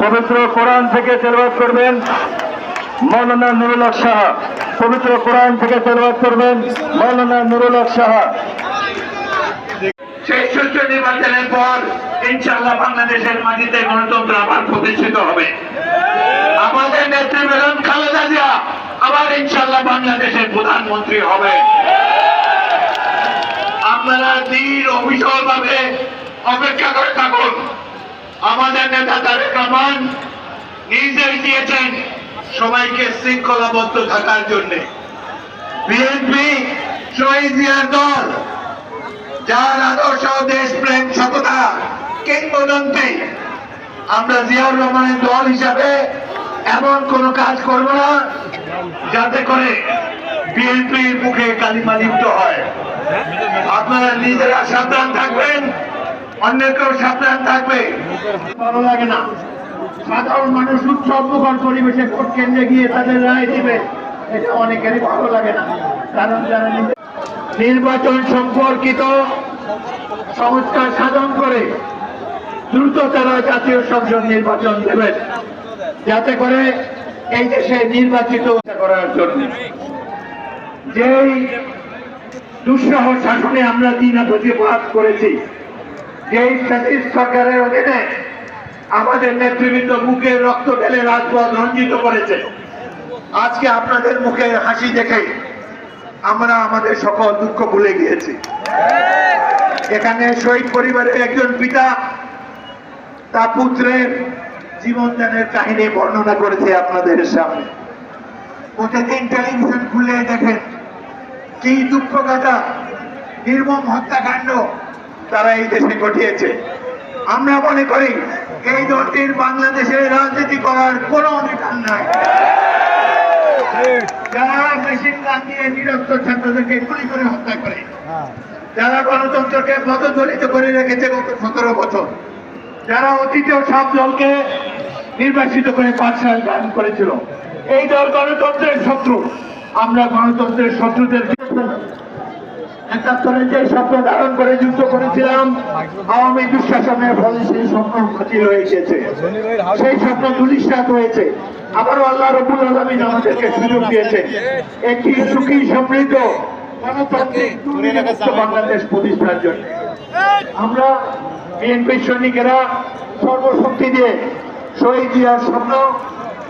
পবিত্র কোরআন থেকে তেলবাদ করবেন। মৌলানা নুরুল হক সাহা, পবিত্র কোরআন থেকে তেলবাদ করবেন। মৌলানা নুরুল হক সাহা। সেই সুষ্ঠু নির্বাচনের পর ইনশাল্লাহ বাংলাদেশের মাটিতে গণতন্ত্র আবার প্রতিষ্ঠিত হবে। আমাদের নেত্রী বেগম খালেদা জিয়া আবার ইনশাল্লাহ বাংলাদেশের প্রধানমন্ত্রী হবে। আপনারা দীর অবিচল ভাবে অপেক্ষা করে থাকুন। আমাদের নেতা তারেক রহমান নির্দেশ দিয়েছেন সবাইকে শৃঙ্খলাবদ্ধ থাকার জন্য। বিএনপি শহীদ জিয়ার দল, যার আদর্শ দেশপ্রেম, সততা, কিংবদন্তি, আমরা জিয়াউর রহমানের দল হিসাবে এমন কোন কাজ করব না যাতে করে বিএনপির মুখে কালিমা লিপ্ত হয়। আপনারা নিজেরা সাবধান থাকবেন। অন্য কেউ সাবধান থাকবে। ভালো লাগে না। সাধারণ মানুষ উৎসব মুখর পরিবেশে ভোট কেন্দ্রে গিয়ে তাদের রায় দিবে, এটা অনেকেরই ভালো লাগে না। কারণ যারা নির্বাচন সম্পর্কিত সংস্কার সাধন করে, দ্রুত তারা জাতীয় সংসদ নির্বাচন দেবেন। যাতে করে এই দেশে নির্বাচিত করার জন্য। যেই দুঃসহ শাসনে আমরা দিন প্রতিবাদ করেছি যেই ফ্যাসিস্ট সরকারের অধীনে আমাদের নেতৃবৃন্দ মুখে রক্ত ঢেলে রাজপথ রঞ্জিত করেছে। আজকে আপনাদের মুখে হাসি দেখে আমরা আমাদের সকল দুঃখ ভুলে গিয়েছি। এখানে শহীদ পরিবারের একজন পিতা তার পুত্রের জীবনদানের কাহিনী বর্ণনা করেছে আপনাদের সামনে। প্রতিদিন টেলিভিশন খুলে দেখেন কি দুঃখ গাথা, নির্মম হত্যাকাণ্ড তারা এই দেশে ঘটিয়েছে আমরা মনে করি এই দলটির বাংলাদেশে রাজনীতি করার কোনো অধিকার নাই। যারা মেশিন গান দিয়ে নিরস্ত ছাত্রদেরকে গুলি করে হত্যা করে, যারা গণতন্ত্রকে পদদলিত করে রেখেছে গত সতেরো বছর, যারা অতীতেও সব দলকে নির্বাচিত করে পাঁচ সাল গান করেছিল, এই দল গণতন্ত্রের শত্রু। আমরা গণতন্ত্রের শত্রুদের একাত্তরে যে স্বপ্ন ধারণ করে যুদ্ধ করেছিলাম, আওয়ামী দুঃশাসনের ফলে সেই স্বপ্ন বাতিল হয়ে গেছে সেই স্বপ্ন দুলিশ্বাত হয়েছে। আবারও আল্লাহ রবুল আলমিন আমাদেরকে সুযোগ দিয়েছে। একটি সুখী সমৃদ্ধ গণতান্ত্রিক বাংলাদেশ প্রতিষ্ঠার জন্য। আমরা বিএনপি সৈনিকেরা সর্বশক্তি দিয়ে শহীদ জিয়ার স্বপ্ন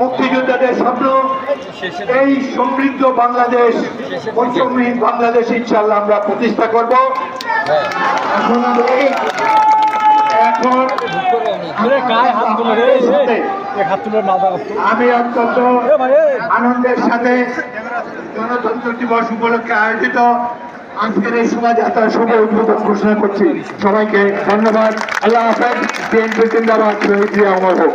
মুক্তিযোদ্ধাদের স্বপ্ন এই সমৃদ্ধ বাংলাদেশ বৈষম্যহীন বাংলাদেশ ইনশাল্লাহ আমরা প্রতিষ্ঠা করব। এখন আমি অত্যন্ত আনন্দের সাথে গণতন্ত্র দিবস উপলক্ষে আয়োজিত আজকের এই শোভাযাত্রা শুভ উদ্বোধন ঘোষণা করছি। সবাইকে ধন্যবাদ। আল্লাহ হাফেজ। বিএনপি জিন্দাবাদ। শহীদ জিয়া অমর হোক।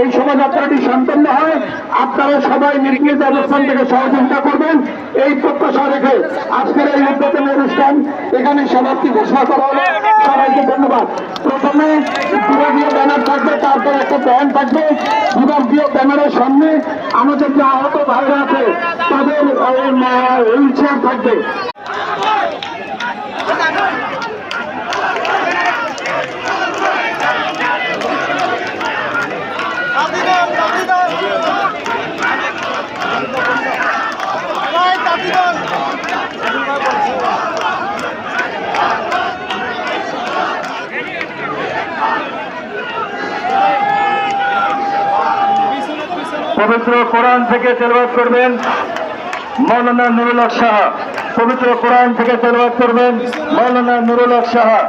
এই শোভাযাত্রাটি সম্পন্ন হয়। আপনারা সবাই নির্গিত অবস্থান থেকে সহযোগিতা করবেন, এই প্রত্যাশা রেখে আজকের এই উদ্বোধনী অনুষ্ঠান এখানে সমাপ্তি ঘোষণা করা হলো। সবাইকে ধন্যবাদ। প্রথমে বিভাগীয় ব্যানার থাকবে, তারপর একটা ব্যান থাকবে। বিভাগীয় ব্যানারের সামনে আমাদের যে আহত ভাইরা আছে, তাদের হুইল চেয়ার থাকবে। পবিত্র কোরআন থেকে তেলবাদ করবেন। মৌলানা নুরুল হক সাহা, পবিত্র কোরআন থেকে তেলবাদ করবেন। মৌলানা নুরুল হক সাহা।